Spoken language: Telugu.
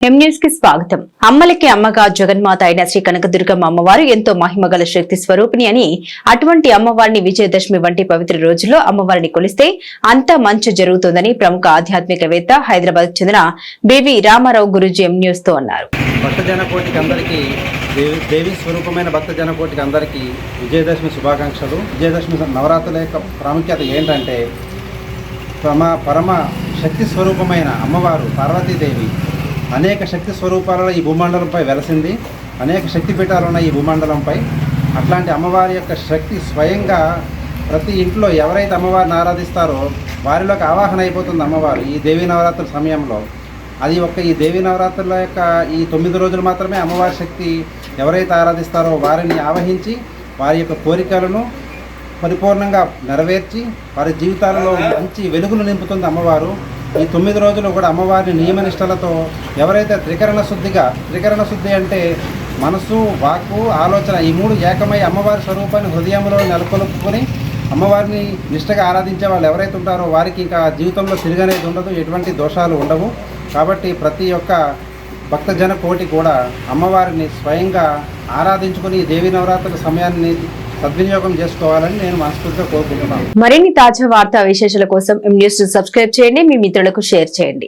కి స్వాగతం. అమ్మలకి అమ్మగా జగన్మాత అయిన శ్రీ కనకదుర్గమ్మ అమ్మవారు ఎంతో మహిమగల శక్తి స్వరూపిణి అని అటువంటి అమ్మవారిని విజయదశమి వంటి పవిత్ర రోజుల్లో అమ్మవారిని కొలిస్తే అంతా మంచి జరుగుతుందని ప్రముఖ ఆధ్యాత్మికవేత్త హైదరాబాద్ చెందిన బేబీ రామారావు గురుజీ ఎం న్యూస్తో అన్నారు. భక్తజన కోటికి అందరికీ దేవి స్వరూపమైన భక్తజన జనకోటికి అందరికీ విజయదశమి శుభాకాంక్షలు. విజయదశమి నవరాత్రుల యొక్క ప్రాముఖ్యత ఏంటంటే పరమ పరమ శక్తి స్వరూపమైన అమ్మవారు పార్వతీదేవి అనేక శక్తి స్వరూపాలలో ఈ భూమండలంపై వెలసింది. అనేక శక్తి పీఠాలు ఉన్నాయి ఈ భూమండలంపై. అట్లాంటి అమ్మవారి యొక్క శక్తి స్వయంగా ప్రతి ఇంట్లో ఎవరైతే అమ్మవారిని ఆరాధిస్తారో వారిలోకి ఆవాహన అయిపోతుంది అమ్మవారు ఈ దేవీ నవరాత్రుల సమయంలో. అది ఒక ఈ దేవీ నవరాత్రుల యొక్క ఈ తొమ్మిది రోజులు మాత్రమే అమ్మవారి శక్తి ఎవరైతే ఆరాధిస్తారో వారిని ఆవహించి వారి యొక్క కోరికలను పరిపూర్ణంగా నెరవేర్చి వారి జీవితాలలో మంచి వెలుగును నింపుతుంది అమ్మవారు. ఈ తొమ్మిది రోజులు కూడా అమ్మవారిని నియమనిష్టలతో ఎవరైతే త్రికరణ శుద్ధిగా త్రికరణ శుద్ధి అంటే మనసు వాక్కు ఆలోచన ఈ మూడు ఏకమై అమ్మవారి స్వరూపాన్ని హృదయంలో నెలకొల్పుకొని అమ్మవారిని నిష్టగా ఆరాధించే వాళ్ళు ఎవరైతే ఉంటారో వారికి ఇంకా జీవితంలో తిరగనేది ఉండదు ఎటువంటి దోషాలు ఉండవు. కాబట్టి ప్రతి ఒక్క భక్తజన కోటి కూడా అమ్మవారిని స్వయంగా ఆరాధించుకుని దేవి దేవీ నవరాత్రుల సమయాన్ని సద్వినియోగం చేసుకోవాలని నేను మనస్ఫూర్తిగా కోరుకుంటున్నాను. మరిన్ని తాజా వార్తా విశేషాల కోసం ఎం న్యూస్ సబ్స్క్రైబ్ చేయండి. మీ మిత్రులకు షేర్ చేయండి.